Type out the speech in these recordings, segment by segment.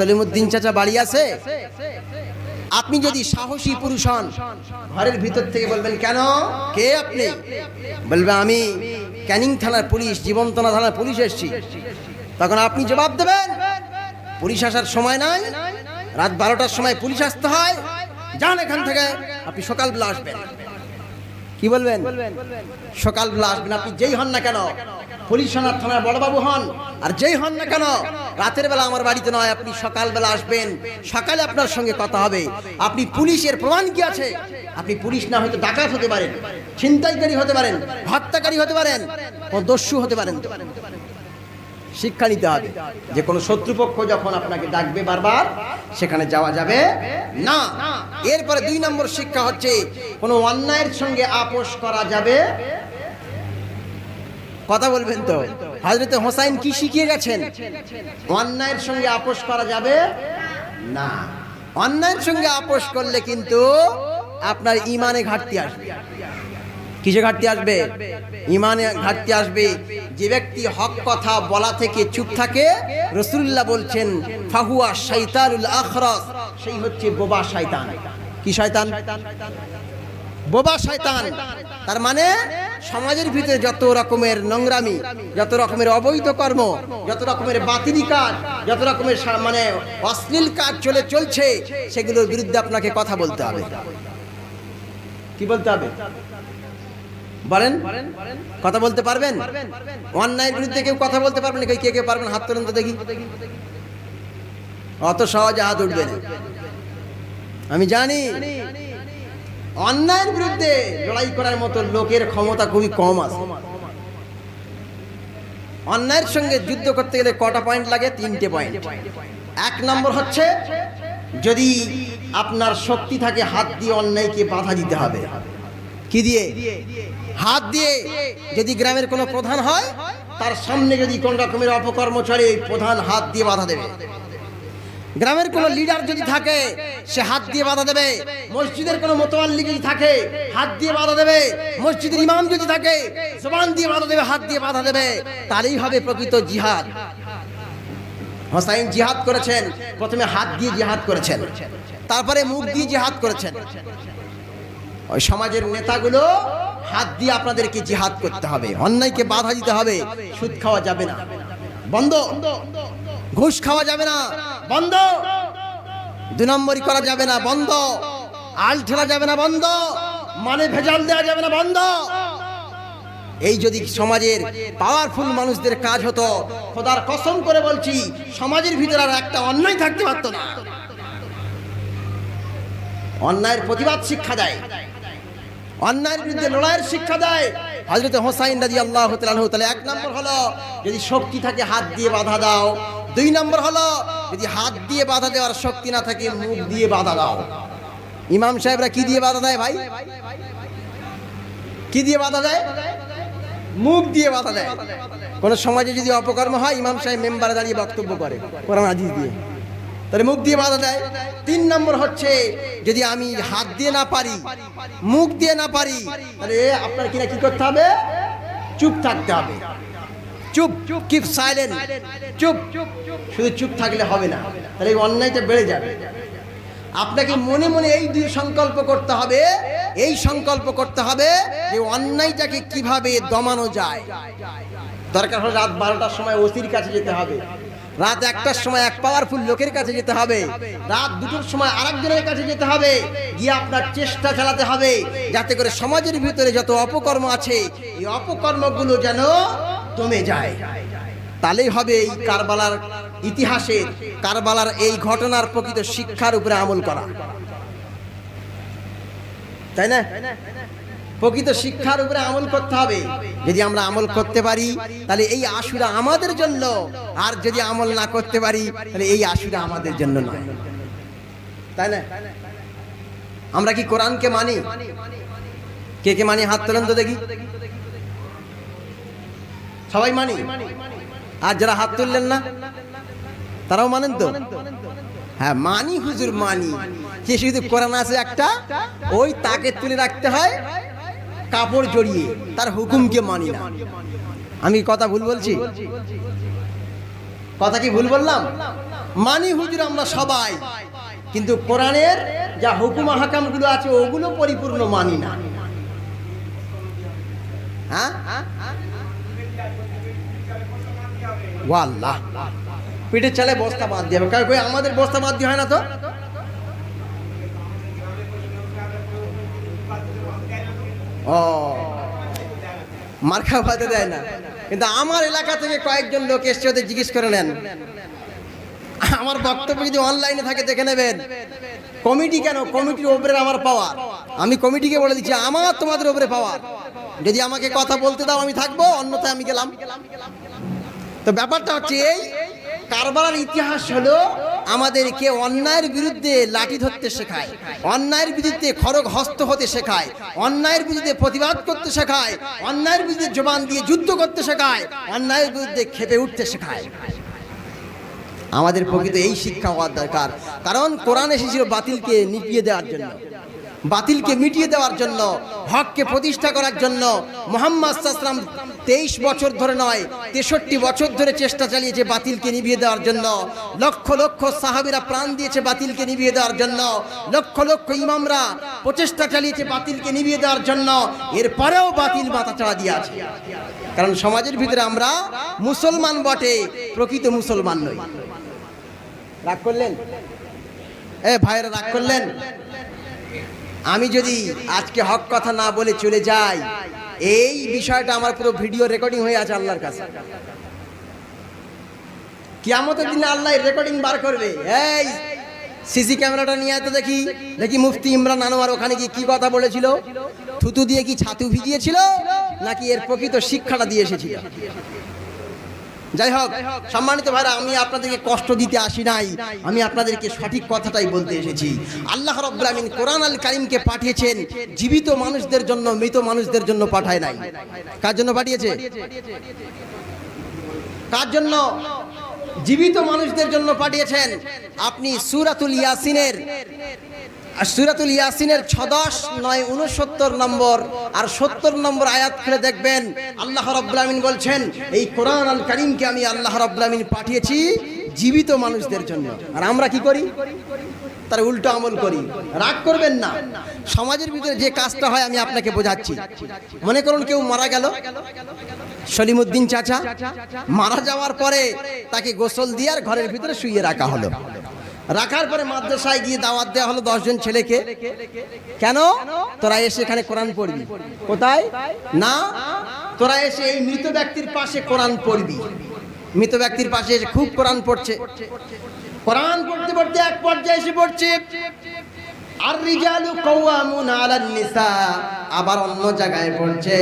সলিমুদ্দিন চাচা বাড়ি আছে? আপনি যদি সাহসী পুরুষ হন, ঘরের ভিতর থেকে বলবেন, কেন? কে আপনি? বলবে, আমি ক্যানিং থানার পুলিশ, জীবন্তনা থানার পুলিশ এসেছি। তখন আপনি জবাব দেবেন, পুলিশ আসার সময় নাই, রাত বারোটার সময় পুলিশ আসতে হয়। যান এখান থেকে, আপনি সকালবেলা আসবেন। কি বলবেন? সকালবেলা আসবেন আপনি, যেই হন না কেন? পুলিশ থানার থানার বড়বাবু হন। আর যেই হন না কেন, রাতের বেলা আমার বাড়িতে নয়, আপনি সকালবেলা আসবেন। সকালে আপনার সঙ্গে কথা হবে। আপনি পুলিশের প্রমাণ কি আছে? আপনি পুলিশ না হয়তো ডাকাত হতে পারেন, ছিনতাইকারী হতে পারেন, হত্যাকারী হতে পারেন ও দস্যু হতে পারেন। শিক্ষা নিতে হবে। যে কোনো শত্রুপক্ষ যখন আপনাকে ডাকবে বারবার, সেখানে যাওয়া যাবে না। এরপরে দুই নম্বর শিক্ষা হচ্ছে, কোনো অন্যায়ের সঙ্গে আপোষ করা যাবে। কথা বলবেন তো? হজরত হোসাইন কি শিখিয়ে গেছেন? অন্যায়ের সঙ্গে আপোষ করা যাবে না। অন্যায়ের সঙ্গে আপোষ করলে কিন্তু আপনার ইমানে ঘাটতি আসবে। কিসে ঘাটতি আসবে? ইমানে ঘাটতি আসবে। যে ব্যক্তি হক কথা বলা থেকে চুপ থাকে রসুল্লাহ বলছেন, ফাহুয়া শৈতানুল আখরস সেই হচ্ছে বোবা শয়তান। কি শয়তান? বোবা শয়তান। তার মানে সমাজের ভিতরে যত রকমের নোংরামি, যত রকমের অবৈধ কর্ম, যত রকমের বাতিলি কাজ, যত রকমের মানে অশ্লীল কাজ চলে চলছে, সেগুলোর বিরুদ্ধে আপনাকে কথা বলতে হবে। কি বলতে হবে? বলেন, কথা বলতে পারবেন? অন্যায়ের বিরুদ্ধে কেউ কথা বলতে পারবেন কে কে পারবেন হাত তুলুন তো দেখি। অত সহজে হাত উঠবে আমি জানি, অন্যায়ের বিরুদ্ধে লড়াই করার মতো লোকের ক্ষমতা খুবই কম আছে। অন্যায়ের সঙ্গে যুদ্ধ করতে গেলে কটা পয়েন্ট লাগে? তিনটে পয়েন্ট এক নম্বর হচ্ছে, যদি আপনার শক্তি থাকে, হাত দিয়ে অন্যায়কে বাধা দিতে হবে। কি দিয়ে? হাত দিয়ে যদি গ্রামের কোনো প্রধান হয়, তার সামনে যদি কোন রকমের অপকর্ম চলে প্রধান হাত দিয়ে বাধা দেবে। গ্রামের কোনো লিডার যদি থাকে, সে হাত দিয়ে বাধা দেবে। মসজিদের কোনো মোতোয়াল্লি যদি থাকে, হাত দিয়ে বাধা দেবে। মসজিদের ইমাম যদি থাকে, জবান দিয়ে বাধা দেবে, হাত দিয়ে বাধা দেবে। তারই হবে প্রকৃত জিহাদ। হোসাইন জিহাদ করেছেন, প্রথমে হাত দিয়ে জিহাদ করেছেন। তারপরে মুখ দিয়ে জিহাদ করেছেন। ওই সমাজের নেতাগুলো হাত দিয়ে আপনাদেরকে জিহাদ করতে হবে। অন্যায়কে বাধা দিতে হবে। সুদ খাওয়া যাবে না। বন্ধ। ঘুষ খাওয়া যাবে না। বন্ধ। দু নম্বরই করা যাবে না। বন্ধ। আল ঠেলা যাবে না। বন্ধ। মানে ভেজাল দেওয়া যাবে না। বন্ধ। এই যদি সমাজের পাওয়ারফুল মানুষদের কাজ হতো, খোদার কসম করে বলছি, সমাজের ভিতরে আর একটা অন্যায় থাকতে পারতো না। অন্যায়ের প্রতিবাদ শিক্ষা দেয়। অন্যায়ের বিরুদ্ধে লড়াইয়ের শিক্ষা দেয়। হজরত হোসাইন রাজি আল্লাহ তাহলে এক নম্বর হলো, যদি শক্তি থাকে হাত দিয়ে বাধা দাও। দুই নম্বর হলো, যদি হাত দিয়ে বাধা দেওয়ার শক্তি না থাকে, মুখ দিয়ে বাধা দাও। ইমাম সাহেবরা কি দিয়ে বাধা দেয় ভাই? কি দিয়ে বাধা দেয়? মুখ দিয়ে বাধা দেয়। কোন সমাজে যদি অপকর্ম হয়, ইমাম সাহেব মেম্বারে দাঁড়িয়ে বক্তব্য করে, কোরআন আজিজ দিয়ে। তাহলে মুখ দিয়ে বাধা দেয়। তিন নম্বর হচ্ছে, যদি আমি হাত দিয়ে না পারি, মুখ দিয়ে না পারি, তাহলে আপনার কিনা কি করতে হবে? চুপ থাকতে হবে। চুপ চুপ কিপ সাইলেন্ট চুপ চুপ শুধু চুপ থাকলে হবে না, তাহলে এই অন্যায়টা বেড়ে যাবে। আপনাকে মনে মনে এই দুই সংকল্প করতে হবে, এই সংকল্প করতে হবে যে অন্যায়টাকে কীভাবে দমানো যায়। দরকার হলে রাত বারোটার সময় ওসির কাছে যেতে হবে। রাত একটার সময় এক পাওয়ারফুল লোকের কাছে যেতে হবে। রাত দুটোর সময় আরেকজনের কাছে যেতে হবে। গিয়ে আপনার চেষ্টা চালাতে হবে, যাতে করে সমাজের ভিতরে যত অপকর্ম আছে, এই অপকর্মগুলো যেন দমে যায়। তাহলেই হবে এই কারবালার ইতিহাসের, কারবালার এই ঘটনার প্রকৃত শিক্ষার উপরে আমল করা। তাই না? প্রকৃত শিক্ষার উপরে আমল করতে হবে। যদি আমরা আমল করতে পারি, তাহলে এই আশুরা আমাদের জন্য। আর যদি আমল না করতে পারি, তাহলে এই আশুরা আমাদের জন্য নয়। তাই না? আমরা কি কোরআনকে মানি? কে কে মানি? হাত তোলেন তো দেখি। সবাই মানি? আর যারা হাত তুললেন না, তারাও মানেন তো? হ্যাঁ মানি হুজুর, মানি। যে শুধু কোরআন আছে একটা, ওই তাকে তুলে রাখতে হয় কাপড় জড়িয়ে তার হুকুমকে মানি না। আমি কথা ভুল বলছি? কথা কি ভুল বললাম? মানি হুজুর আমরা সবাই, কিন্তু কোরআনের যা হুকুম হাকামগুলো আছে, ওগুলো পরিপূর্ণ মানি না। হ্যাঁ? পিঠের চালে বস্তা বাদ দিয়ে হবে। কারণ আমাদের বস্তা বাদ দিয়ে হয় না তো? ও। মার্কা বাদে দেয় না। কিন্তু আমার এলাকা থেকে কয়েকজন লোক এসছে, ওদের জিজ্ঞেস করে নেন। আমার বক্তব্য যদি অনলাইনে থাকে, দেখে নেবেন। কমিটি কেন? কমিটির ওপরে আমার পাওয়ার আমি কমিটিকে বলে দিচ্ছি, আমার তোমাদের ওপরে পাওয়ার যদি আমাকে কথা বলতে দাও, আমি থাকব, অন্যথায় আমি গেলাম। তো ব্যাপারটা হচ্ছে এই, কারবালার ইতিহাস হলো আমাদেরকে অন্যায়ের বিরুদ্ধে লাঠি ধরতে শেখায়, অন্যায়ের বিরুদ্ধে খড়গ হস্ত হতে শেখায়, অন্যায়ের বিরুদ্ধে প্রতিবাদ করতে শেখায়, অন্যায়ের বিরুদ্ধে জবান দিয়ে যুদ্ধ করতে শেখায়, অন্যায়ের বিরুদ্ধে খেপে উঠতে শেখায়। আমাদের প্রকৃত এই শিক্ষা হওয়ার দরকার, কারণ কোরআন এসেছিল বাতিলকে নিপিয়ে দেওয়ার জন্য, বাতিলকে মিটিয়ে দেওয়ার জন্য, হককে প্রতিষ্ঠা করার জন্য, মোহাম্মদ সাসলাম তেইশ বছর ধরে নয়, তেষট্টি বছর ধরে চেষ্টা চালিয়েছে বাতিলকে নিভিয়ে দেওয়ার জন্য। লক্ষ লক্ষ সাহাবিরা প্রাণ দিয়েছে বাতিলকে নিভিয়ে দেওয়ার জন্য। লক্ষ লক্ষ ইমামরা প্রচেষ্টা চালিয়েছে বাতিলকে নিভিয়ে দেওয়ার জন্য। এরপরেও বাতিল মাথা চাড়া দিয়ে আছে। কারণ সমাজের ভিতরে আমরা মুসলমান বটে, প্রকৃত মুসলমান নই। রাগ করলেন? এ ভাইয়েরা, রাগ করলেন? আমি যদি আজকে হক কথা না বলে চলে যাই এই বিষয়টা আমার পুরো ভিডিও রেকর্ডিং হয়ে আছে আল্লাহর কাছে। কিয়ামতের দিনে আল্লাহ রেকর্ডিং বার করবে। এই সিসি ক্যামেরাটা নিয়ে তো দেখি। দেখি মুফতি ইমরান আনোয়ার ওখানে গিয়ে কি কথা বলেছিল? থুতু দিয়ে কি ছাতু ভিজিয়েছিল? নাকি এর প্রকৃত শিক্ষাটা দিয়ে এসেছিল? যাই হোক, সম্মানিত ভাইরা, আমি আপনাদেরকে কষ্ট দিতে আসি নাই। আমি আপনাদেরকে সঠিক কথাটাই বলতে এসেছি। আল্লাহ রব্বুল কোরআন আল কারিমকে পাঠিয়েছেন, জীবিত মানুষদের জন্য, মৃত মানুষদের জন্য পাঠায় নাই। কার জন্য পাঠিয়েছে? কার জন্য? জীবিত মানুষদের জন্য পাঠিয়েছেন। আপনি সুরাতুল ইয়াসিনের সুরাতুল ইয়াসিনের ছদশ, নয় উনসত্তর নম্বর আর সত্তর নম্বর আয়াত খুলে দেখবেন। আল্লাহ রব্বুল আমিন বলছেন, এই কোরআন আল করিমকে আমি আল্লাহ রব্বুল আমিন পাঠিয়েছি জীবিত মানুষদের জন্য। আর আমরা কি করি? তার উল্টো আমল করি। রাগ করবেন না। সমাজের ভিতরে যে কাজটা হয়, আমি আপনাকে বোঝাচ্ছি। মনে করুন কেউ মারা গেল। সলিমুদ্দিন চাচা মারা যাওয়ার পরে তাকে গোসল দিয়ে আর ঘরের ভিতরে শুয়ে রাখা হলো। রাখার পরে মাদ্রাসায় গিয়ে দাওয়াত দেওয়া হলো দশজন ছেলেকে। কেন? তোরা এসে এখানে কোরআন পড়বি। কোথায়? না? তোরা এসে এই মৃত ব্যক্তির পাশে কোরআন পড়বি। মৃত ব্যক্তির পাশে এসে খুব কোরআন পড়ছে। কোরআন পড়তে পড়তে এক পর্যায়ে এসে পড়ছে আর রিজালু কওয়ামুন আলান নিসা আবার অন্য জায়গায় পড়ছে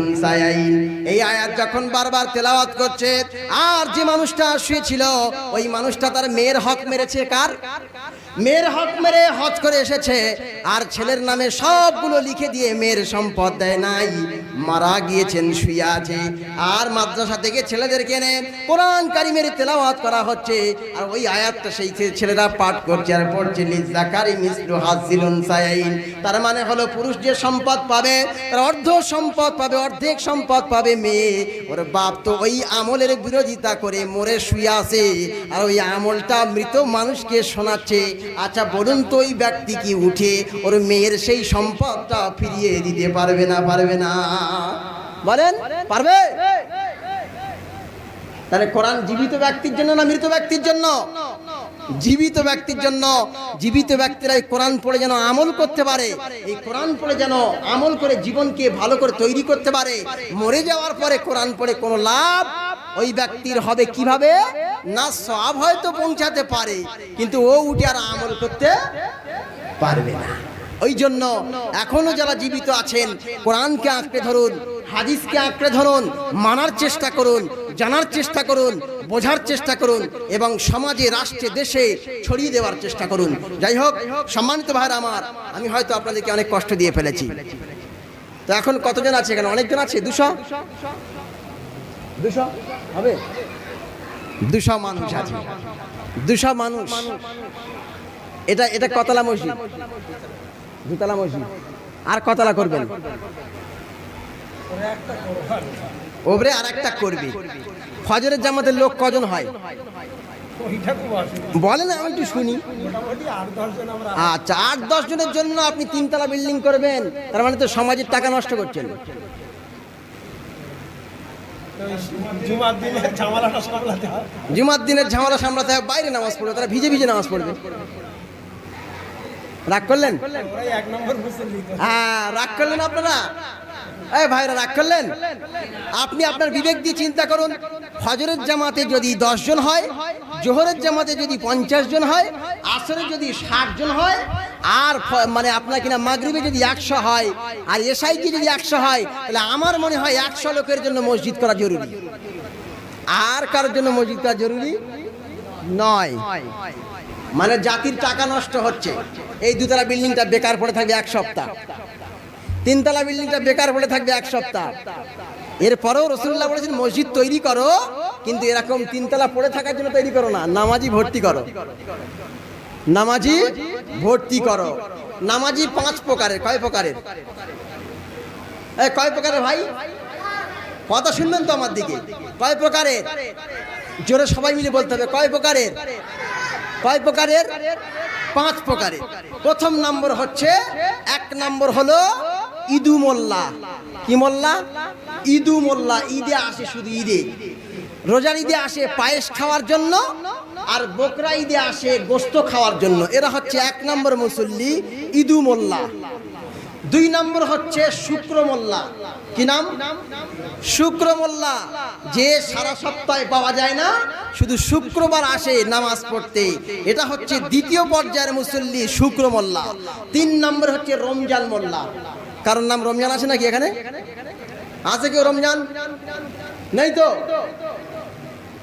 উনসায়াইন। এই আয়াত যখন বারবার তেলাওয়াত করছে, আর যে মানুষটা শুয়েছিল, ওই মানুষটা তার মেয়ের হক মেরেছে কার? মেয়ের হক মেরে হজ করে এসেছে, আর ছেলের নামে সবগুলো লিখে দিয়ে মেয়ের সম্পদ দেয় নাই। মারা গিয়েছেন, শুয়ে আছে। আর মাদ্রাসা থেকে ছেলেদেরকে এনে কোরআন কারিমের তেলাওয়াত করা হচ্ছে, আর ওই আয়াতটা সেই ছেলেরা পাঠ করছে আর পড়ছে, লিজাকারি মিসলু হাজিলুন সায়াইন তার মানে হলো পুরুষ যে সম্পদ পাবে, তার অর্ধ সম্পদ পাবে, অর্ধেক সম্পদ পাবে মেয়ে। ওর বাপ তো ওই আমলের বিরোধিতা করে মরে শুয়ে আছে, আর ওই আমলটা মৃত মানুষকে শোনাচ্ছে। আচ্ছা বলুন তো ওই ব্যক্তি কি উঠে ওর মেয়ের সেই সম্পদটা ফিরিয়ে দিতে পারবে না পারবে না? বলেন, পারবে? তাহলে কোরআন জীবিত ব্যক্তির জন্য না মৃত ব্যক্তির জন্য? জীবিত ব্যক্তির জন্য, জীবিত ব্যক্তিরা এই কোরআন পড়ে যেন আমল করতে পারে। এই কোরআন পড়ে যেন আমল করে জীবনকে ভালো করে তৈরি করতে পারে। মরে যাওয়ার পরে কোরআন পড়ে কোনো লাভ ওই ব্যক্তির হবে কীভাবে? না সব হয়তো পৌঁছাতে পারে, কিন্তু ও উঠে আর আমল করতে পারবে না। ওই জন্য এখনও যারা জীবিত আছেন, কোরআনকে আঁকড়ে ধরুন, হাদিসকে আঁকড়ে ধরুন, মানার চেষ্টা করুন, জানার চেষ্টা করুন, বোঝার চেষ্টা করুন এবং সমাজে, রাষ্ট্রে, দেশে ছড়িয়ে দেওয়ার চেষ্টা করুন। যাই হোক, সম্মানিত ভাইরা আমার, আমি হয়তো আপনাদেরকে অনেক কষ্ট দিয়ে ফেলেছি। তো এখন কতজন আছে এখানে? অনেকজন আছে? দুশো? দুশো? হবে? দুশো মানুষ আছে। দুশো মানুষ। এটা এটা কতলা মসজিদ? দুতলা মসজিদ। আর কতলা করবেন? ওবরে আর একটা করবে। ফজরের জামাতের লোক কজন হয়? ওইটা খুব অসুবিধা বলে না আমি একটু শুনি। আচ্ছা আট দশ জনের জন্য আপনি তিনতলা বিল্ডিং করবেন তার মানে তো সমাজের টাকা নষ্ট করছেন। জুমার দিনের ঝামেলা সামলাতে হয় বাইরে নামাজ পড়বে তারা ভিজে ভিজে নামাজ পড়বে। রাগ করলেন। হ্যাঁ রাগ করলেন আপনারা? এই ভাইরা রাগ করলেন? আপনি আপনার বিবেক দিয়ে চিন্তা করুন। ফজরের জামাতে যদি দশ জন হয় জোহরের জামাতে যদি পঞ্চাশ জন হয় আসরে যদি ষাট জন হয় আর মানে আপনার কিনা মাগরিবে যদি একশো হয় আর এসআইকে যদি একশো হয় তাহলে আমার মনে হয় একশো লোকের জন্য মসজিদ করা জরুরি। আর কারোর জন্য মসজিদ করা জরুরি? নয়। মানে জাতির টাকা নষ্ট হচ্ছে। এই দুতলা বিল্ডিংটা বেকার পড়ে থাকবে এক সপ্তাহ। তিনতলা বিল্ডিংটা বেকার পড়ে থাকবে এক সপ্তাহ। এরপরেও রসুল্লাহ বলেছেন, মসজিদ তৈরি করো, কিন্তু এরকম তিনতলা পড়ে থাকার জন্য তৈরি করো না। নামাজি ভর্তি করো। নামাজি ভর্তি করো। নামাজি পাঁচ প্রকারের। কয় প্রকারের? কয় প্রকারের ভাই? কথা শুনবেন তো আমার দিকে। কয় প্রকারের? জোরে সবাই মিলে বলতে হবে, কয় প্রকারের? কয় প্রকারের? পাঁচ প্রকারের। প্রথম নম্বর হচ্ছে, এক নম্বর হলো ইদু মোল্লা। কি মোল্লা? ইদু মোল্লা। ঈদে আসে শুধু ঈদে। রোজার ঈদে আসে পায়েস খাওয়ার জন্য আর বকরা ঈদে আসে গোস্ত খাওয়ার জন্য। এরা হচ্ছে এক নম্বর মুসল্লি, ইদু মোল্লা। দুই নম্বর হচ্ছে শুক্র মোল্লা কি নাম? শুক্র মোল্লা যে সারা সপ্তাহে পাওয়া যায় না, শুধু শুক্রবার আসে নামাজ পড়তে। এটা হচ্ছে দ্বিতীয় পর্যায়ের মুসল্লি শুক্র মোল্লা তিন নম্বর হচ্ছে রমজান মোল্লা। কারণ নাম রমজান আছে নাকি এখানে? আছে কেউ রমজান? নেই তো?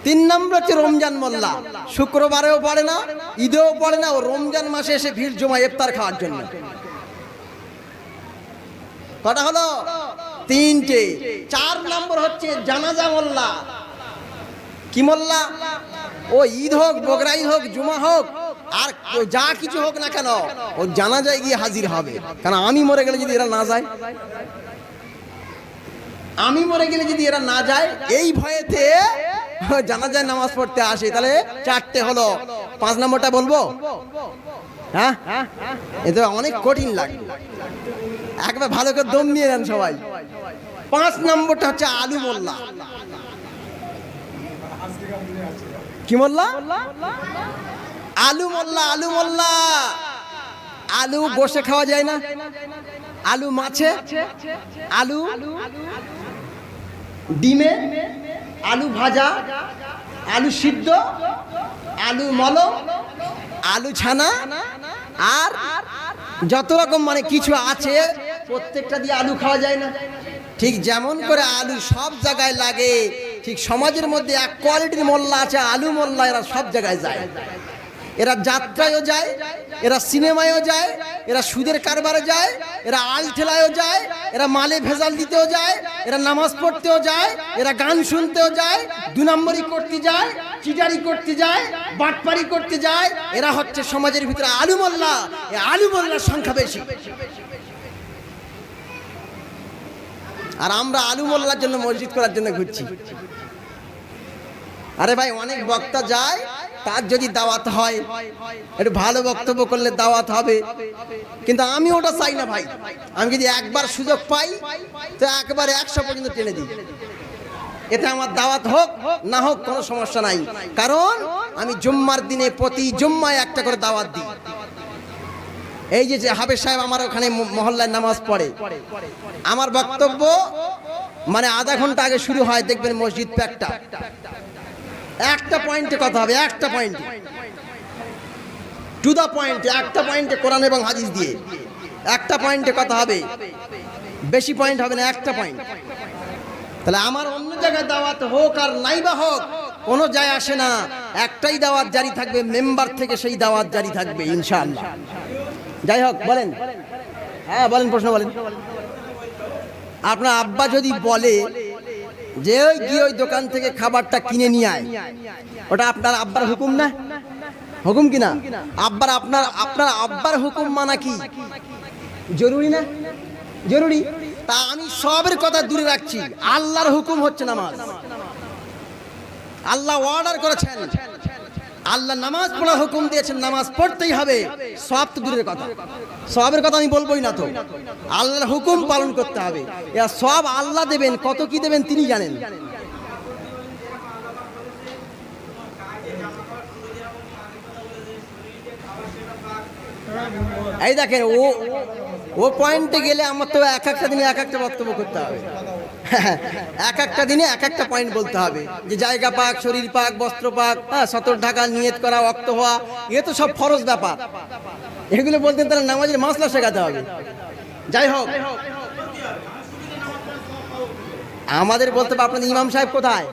তিন নম্বর হচ্ছে রমজান মোল্লা। শুক্রবারেও পড়ে না, ঈদেও পড়ে না, ও রমজান মাসে এসে ভিড় জমা ইফতার খাওয়ার জন্য। কটা হলো? তিনটে। চার নম্বর হচ্ছে জানাজা মোল্লা। কি মোল্লা? ও ঈদ হোক বগরা হোক, জুমা হোক, আর যা কিছু হোক না কেন, ও জানাজায় গিয়ে হাজির হবে। কারণ আমি মরে গেলে যদি এরা না যায়? আমি মরে গেলে যদি এরা না যায়, এই ভয়েতে জানাজায় নামাজ পড়তে আসে। তাহলে চারটে হলো। পাঁচ নম্বরটা বলব? হ্যাঁ? এতে অনেক কঠিন লাগে। একবার ভালো করে দম নিয়ে নেন সবাই। পাঁচ নম্বরটা হচ্ছে আলু মোল্লা। কি মোল্লা? আলু মোল্লা আলু মোল্লা। আলু বসে খাওয়া যায় না। আলু মাছে। আলু। ডিমে। আলু ভাজা। আলু সিদ্ধ। আলু মলম। আলু ছানা। আর যত রকম মানে কিছু আছে প্রত্যেকটা দিয়ে আলু খাওয়া যায় না। ঠিক যেমন করে আলু সব জায়গায় লাগে, ঠিক সমাজের মধ্যে এক কোয়ালিটির মোল্লা আছে, আলু মোল্লা এরা সব জায়গায় যায়। এরা যাত্রায়ও যায়, এরা সিনেমায়ও যায়, এরা সুদের কারবারে যায়, এরা আল ঠেলায়ও যায়, এরা মালে ভেজাল দিতেও যায়, এরা নামাজ পড়তেও যায়, এরা গান শুনতেও যায় দু নম্বরই করতে যায়, চিটারি করতে যায়, বাটপারি করতে যায়, এরা হচ্ছে সমাজের ভিতরে আলু মোল্লা। আলু মোল্লার সংখ্যা বেশি। আর আমরা আলু মোল্লার জন্য মসজিদ করার জন্য ঘুরছি। আরে ভাই, অনেক বক্তা যায়, তার যদি দাওয়াত হয়, একটু ভালো বক্তব্য করলে দাওয়াত হবে। কিন্তু আমি ওটা চাই না ভাই। আমি যদি একবার সুযোগ পাই, তো একবার একশো পর্যন্ত টেনে দিই। এতে আমার দাওয়াত হোক, না হোক কোনো সমস্যা নাই। কারণ আমি জুম্মার দিনে প্রতি জুম্মায় একটা করে দাওয়াত দিই। এই যে হাবের সাহেব আমার ওখানে মহল্লায় নামাজ পড়ে। আমার বক্তব্য মানে আধা ঘণ্টা আগে শুরু হয়, দেখবেন মসজিদ প্যাকটা। একটা পয়েন্টে কথা হবে, একটা পয়েন্টে টু দা পয়েন্টে একটা পয়েন্টে কোরআন এবং হাদিস দিয়ে। একটা পয়েন্টে কথা হবে। বেশি পয়েন্ট হবে না, একটা পয়েন্ট তাহলে আমার অন্য জায়গায় দাওয়াত হোক আর নাই বা হোক, কোনো যায় আসে না। একটাই দাওয়াত জারি থাকবে, মেম্বার থেকে সেই দাওয়াত জারি থাকবে, ইনশাআল্লাহ। যাই হোক, বলেন। হ্যাঁ বলেন, প্রশ্ন বলেন। আপনার আব্বা যদি বলে যে, ওই গিয়ে ওই দোকান থেকে খাবারটা কিনে নিয়ে আয়। ওটা আপনার আব্বার হুকুম না? হুকুম কি না আব্বার আপনার আপনার আব্বার হুকুম মানা কি? জরুরি না? জরুরি। তা আমি সবের কথা দূরে রাখছি। আল্লাহর হুকুম হচ্ছে নামাজ। আল্লাহ অর্ডার করেছেন। আল্লাহ নামাজ পড়ার হুকুম দিয়েছেন, নামাজ পড়তেই হবে। সব তো দূরের কথা। সবের কথা আমি বলবোই না তো। আল্লাহর হুকুম পালন করতে হবে। এরা সব আল্লাহ দেবেন, কত কি দেবেন তিনি জানেন। এই দেখেন, ও ও পয়েন্টে গেলে আমার তো এক একটা দিনে এক একটা বক্তব্য করতে হবে। এক একটা দিনে এক একটা পয়েন্ট বলতে হবে। যে জায়গা পাক, শরীর পাক, বস্ত্র পাক হ্যাঁ সতর ঢাকা নিয়ত করা, অক্ত হওয়া, এ তো সব ফরজ ব্যাপার। এগুলো বলতেন তাহলে নামাজের মাসলা শেখাতে হবে। যাই হোক, আমাদের বলতে আপনাদের ইমাম সাহেব কোথায়?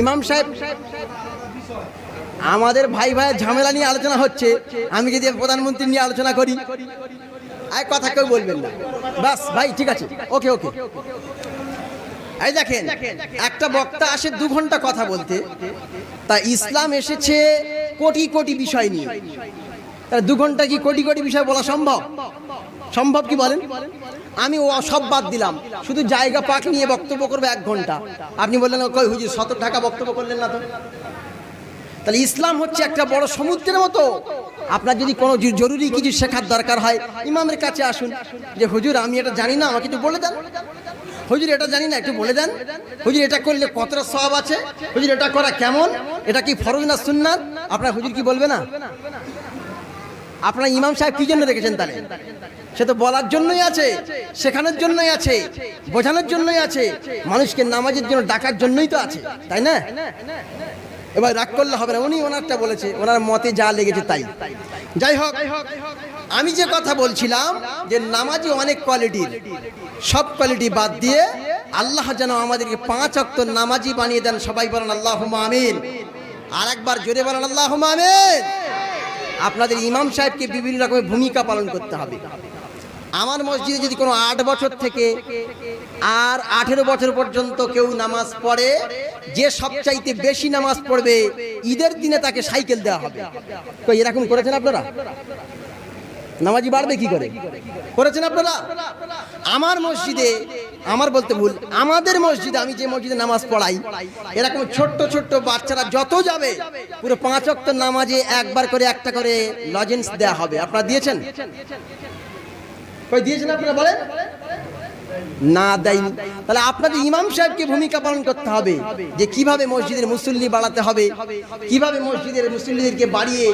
ইমাম সাহেব, আমাদের ভাই ভাইয়ের ঝামেলা নিয়ে আলোচনা হচ্ছে। আমি যদি প্রধানমন্ত্রী নিয়ে আলোচনা করি। আর কথা কেউ বলবেন না। বাস, ভাই, ঠিক আছে। ওকে ওকে। এই দেখেন, একটা বক্তা আসে দু ঘণ্টা কথা বলতে। তা ইসলাম এসেছে কোটি কোটি বিষয় নিয়ে। দু ঘণ্টা কি কোটি কোটি বিষয় বলা সম্ভব? সম্ভব কি বলেন? আমি ও সব বাদ দিলাম। শুধু জায়গা পাক নিয়ে বক্তব্য করবে এক ঘণ্টা। আপনি বললেন, কই হুজুর সত্তর টাকা বক্তব্য করলেন না তো? তাহলে ইসলাম হচ্ছে একটা বড় সমুদ্রের মতো। আপনার যদি কোনো জরুরি কিছু শেখার দরকার হয়, ইমামের কাছে আসুন, যে, হুজুর, আমি এটা জানি না, আমাকে একটু বলে দেন। হুজুর, এটা জানি না, একটু বলে দেন। হুজুর, এটা করলে কতটা সব আছে? হুজুর, এটা করা কেমন? এটা কি ফরজ না সুন্নাত? আপনার হুজুর কি বলবে না? আপনার ইমাম সাহেব কি জন্য রেখেছেন তাহলে? সে তো বলার জন্যই আছে, শেখানোর জন্যই আছে, বোঝানোর জন্যই আছে। মানুষকে নামাজের জন্য ডাকার জন্যই তো আছে, তাই না? এবার রাগ করলে হবে না। উনি ওনারটা বলেছে, ওনার মতে যা লেগেছে তাই। যাই হোক, আমি যে কথা বলছিলাম যে নামাজি অনেক কোয়ালিটির সব কোয়ালিটি বাদ দিয়ে আল্লাহ যেন আমাদেরকে পাঁচ অক্ত নামাজি বানিয়ে দেন। সবাই বলেন আল্লাহ আমিন। আর একবার জোরে বলেন আল্লাহ আমিন। আপনাদের ইমাম সাহেবকে বিভিন্ন রকমের ভূমিকা পালন করতে হবে। আমার মসজিদে যদি কোনো আট বছর থেকে আর আঠেরো বছর পর্যন্ত কেউ নামাজ পড়ে যে সবচাইতে বেশি নামাজ পড়বে, ঈদের দিনে তাকে সাইকেল দেওয়া হবে। তো এরকম করেছেন আপনারা? নামাজি বাড়বে কি করে? করেছেন আপনারা? আমার মসজিদে, আমার বলতে ভুল, আমাদের মসজিদে আমি যে মসজিদে নামাজ পড়াই, এরকম ছোট্ট ছোট্ট বাচ্চারা যত যাবে, পুরো পাঁচ অক্ট নামাজে একবার করে একটা করে লজেন্স দেওয়া হবে। আপনারা দিয়েছেন? দিয়েছেন আপনারা বলেন? না দেয়নি তাহলে আপনাদের ইমাম সাহেবকে ভূমিকা পালন করতে হবে যে কীভাবে মসজিদের মুসল্লি বাড়াতে হবে, কীভাবে মসজিদের মুসল্লিদেরকে বাড়িয়ে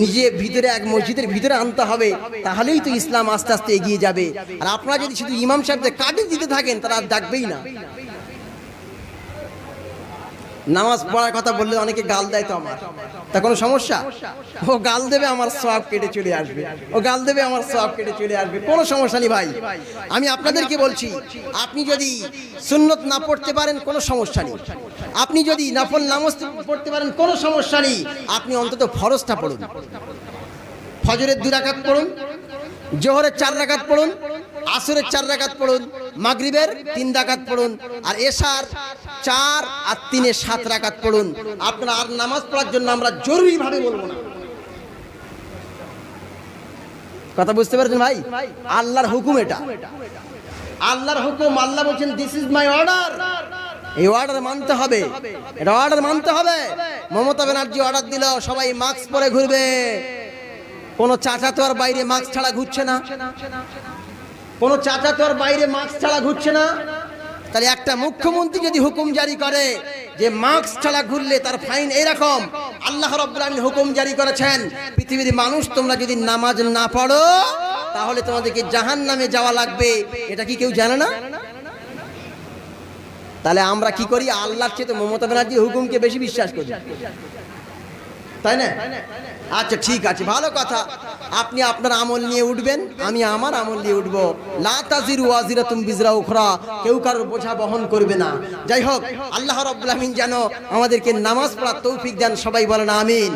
নিজে ভিতরে এক মসজিদের ভিতরে আনতে হবে, তাহলেই তো ইসলাম আস্তে আস্তে এগিয়ে যাবে। আর আপনারা যদি শুধু ইমাম সাহেবদের কাটিয়ে দিতে থাকেন, তারা আর ডাকবেই না। নামাজ পড়ার কথা বললে অনেকে গাল দেয় তো আমার। তা কোনো সমস্যা? ও গাল দেবে আমার সব কেটে চলে আসবে। ও গাল দেবে আমার সব কেটে চলে আসবে। কোনো সমস্যা নেই ভাই। আমি আপনাদেরকে বলছি, আপনি যদি সুন্নত না পড়তে পারেন, কোনো সমস্যা নেই। আপনি যদি নফল নামাজ পড়তে পারেন, কোনো সমস্যা নেই। আপনি অন্তত ফরজটা পড়ুন। ফজরের দু রাকাত পড়ুন, জোহরের চার রাকাত পড়ুন, আসরের চার রাকাত পড়ুন, মাগরিবের তিন রাকাত পড়ুন, আর এশার চার আর তিনে সাত রাকাত পড়ুন। আপনারা আর নামাজ পড়ার জন্য আমরা জরুরিভাবে বলব না। কথা বুঝতে পারছেন ভাই? আল্লাহর হুকুম এটা। আল্লাহর হুকুম, আল্লাহ বলছেন দিস ইজ মাই অর্ডার এই অর্ডার মানতে হবে। এটা অর্ডার মানতে হবে। মমতা ব্যানার্জি অর্ডার দিল, সবাই মাস্ক পরে ঘুরবে। কোন চাচা তো আর বাইরে মাস্ক ছাড়া ঘুরছে না। কোন চাচা তো আর বাইরে মাস্ক ছাড়া ঘুরছে না। তাহলে একটা মুখ্যমন্ত্রী যদি হুকুম জারি করে যে মাস্ক ছাড়া ঘুরলে তার ফাইন এরকম আল্লাহ রব্বুল হুকুম জারি করেছেন, পৃথিবীর মানুষ তোমরা যদি নামাজ না পড়ো, তাহলে তোমাদেরকে জাহান নামে যাওয়া লাগবে। এটা কি কেউ জানে না? তাহলে আমরা কি করি? আল্লাহর চেয়ে তো মমতা ব্যানার্জি হুকুমকে বেশি বিশ্বাস করি। তাই না? আচ্ছা ঠিক আছে, ভালো কথা। আপনি আপনার আমল নিয়ে উঠবেন, আমি আমার আমল নিয়ে উঠবো। লাতাজির উখরা, কেউ কারোর বোঝা বহন করবে না। যাই হোক, আল্লাহ রাব্বুল যেন আমাদেরকে নামাজ পড়ার তৌফিক দেন, সবাই বলেন আমিন।